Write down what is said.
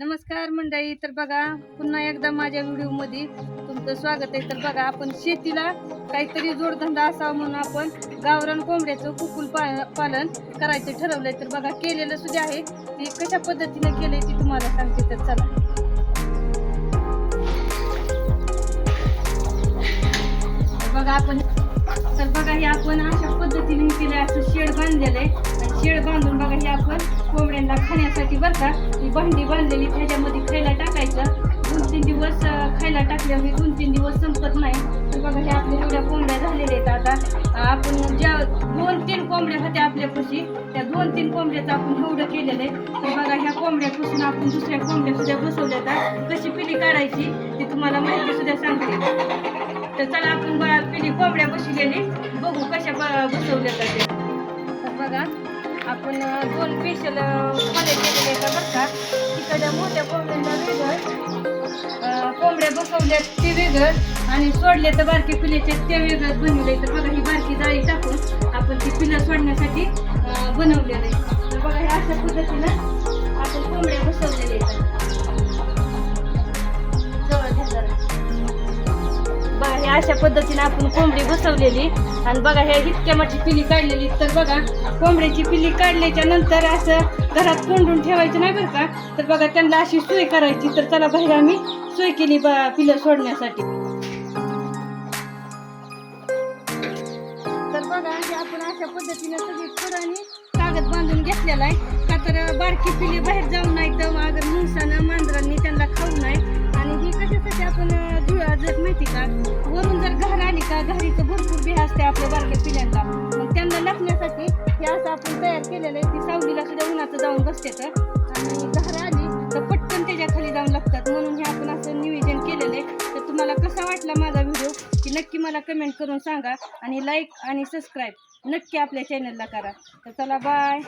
नमस्कार मंडळी तर बघा पुन्हा एकदा माझ्या व्हिडिओमध्ये तुमचं स्वागत आहे. तर बघा आपण शेतीला काहीतरी जोडधंदा असावा म्हणून आपण गावरान कोंबड्याचं कुकुल पालन करायचं ठरवलंय. तर बघा केलेलं सुद्धा आहे. ते कशा पद्धतीने केलंय ते तुम्हाला सांगते. तर चला. बघा आपण तर बघा हे आपण अशा पद्धतीने केलं केलंय. असं शेड बांधलेलं आहे. शेळ बांधून बघा हे आपण कोंबड्यांना खाण्यासाठी बरं का ही भांडी बांधलेली त्याच्यामध्ये खायला टाकायचं. दोन तीन दिवस खायला टाकल्यामुळे दोन तीन दिवस संपत नाही. तर बघा हे आपल्या एवढ्या कोंबड्या झालेल्या आहेत आता. आपण ज्या दोन तीन कोंबड्या होत्या आपल्यापाशी त्या दोन तीन कोंबड्याचं आपण एवढं केलेलं आहे. तर बघा ह्या कोंबड्यापासून आपण दुसऱ्या कोंबड्या सुद्धा बसवल्या तर कशी पिली काढायची ती तुम्हाला माहिती सुद्धा सांगते. तर चला आपण बा- पिली कोंबड्या बसवलेली. बघू कशा ब- बसवल्या तर बघा आपण दोन पेशल खोले केलेले का बरं का. तिकडं मोठ्या कोंबड्यांना वेगळं. कोंबड्या बसवल्या ते वेगळं. आणि सोडले तर बारके पिल्याचे ते वेगळं बनवले तर बघा ही बारकी जाळी टाकून आपण ती पिलं सोडण्यासाठी बनवलेलं आहे. तर बघा हे अशा पद्धतीनं आपण कोंबड्या अशा पद्धतीने आपण कोंबडी बसवलेली. आणि बघा हे इतक्या मोठी पिली काढलेली तर बघा कोंबडीची पिली काढल्याच्या नंतर असं घरात कोंडून ठेवायचं नाही बरं का? तर बघा त्यांना अशी सोय करायची. तर त्याला बाहेर आम्ही सोय केली बा पिलं सोडण्यासाठी. तर बघा आपण अशा पद्धतीने सगळी फुरानी कागद बांधून घेतलेला आहे. का तर बारकी पिली बाहेर जाऊ नाही तर अगर मुंगसानं मांजरांनी त्यांना खाऊ नाही जर माहिती का वरून जर घर आली का घरीचं भरपूर बिहा असते आपल्या बारक्या पिल्यांना. मग त्यांना लपण्यासाठी हे असं आपण तयार केलेलं आहे ती सावलीला सुद्धा उन्हाचं जाऊन बसते तर. आणि घर आली तर पटकन त्याच्याखाली जाऊन लागतात. म्हणून हे आपण असं नियोजन केलेलं आहे. तर तुम्हाला कसा वाटला माझा व्हिडिओ? की नक्की मला कमेंट करून सांगा आणि लाईक आणि सबस्क्राईब नक्की आपल्या चॅनलला करा. तर चला बाय